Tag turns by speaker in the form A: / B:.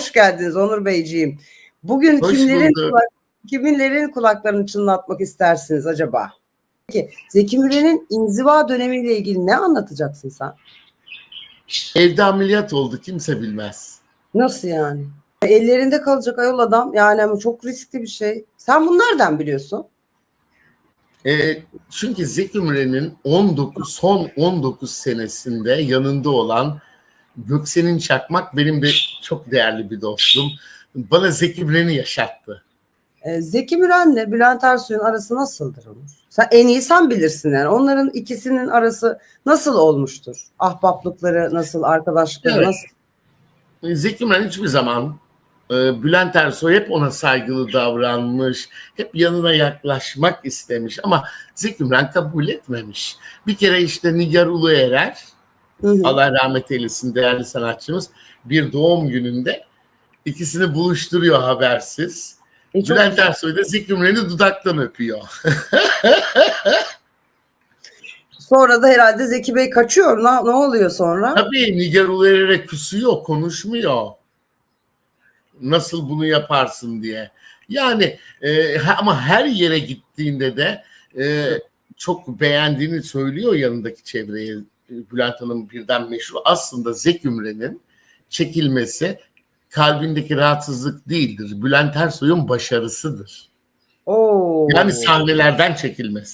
A: Hoş geldiniz Onur Beyciğim. Bugün
B: Hoş
A: kimlerin,
B: bulduk.
A: kulak, kiminlerin kulaklarını çınlatmak istersiniz acaba? Peki Zeki Müren'in inziva dönemiyle ilgili ne anlatacaksın sen?
B: Evde ameliyat oldu kimse bilmez.
A: Nasıl yani? Ellerinde kalacak ayol adam yani ama çok riskli bir şey. Sen bunu nereden biliyorsun?
B: E, çünkü Zeki Müren'in 19 son 19 senesinde yanında olan Göksen'in Çakmak benim de çok değerli bir dostum. Bana Zeki Müren'i yaşattı.
A: Ee, Zeki Müren'le Bülent Ersoy'un arası nasıldır Onur? Sen en iyi sen bilirsin yani. Onların ikisinin arası nasıl olmuştur? Ahbaplıkları nasıl, arkadaşlıkları
B: Evet.
A: nasıl?
B: Zeki Müren hiçbir zaman e, Bülent Ersoy hep ona saygılı davranmış, hep yanına yaklaşmak istemiş ama Zeki Müren kabul etmemiş. Bir kere işte Nigar Uluerer,
A: Hı hı.
B: Allah rahmet eylesin değerli sanatçımız, bir doğum gününde ikisini buluşturuyor habersiz.
A: E,
B: Bülent. Ersoy da Zeki Müren'i dudaktan öpüyor.
A: Sonra da herhalde Zeki Bey kaçıyor. Ne, ne oluyor sonra?
B: Tabii Nigar Uluerer'e kusuyor, konuşmuyor. Nasıl bunu yaparsın diye. Yani e, ama her yere gittiğinde de e, çok beğendiğini söylüyor yanındaki çevreye. Bülent Hanım birden meşhur. Aslında Zeki Müren'in çekilmesi kalbindeki rahatsızlık değildir. Bülent Ersoy'un başarısıdır.
A: Oo.
B: Yani sahnelerden çekilmesi.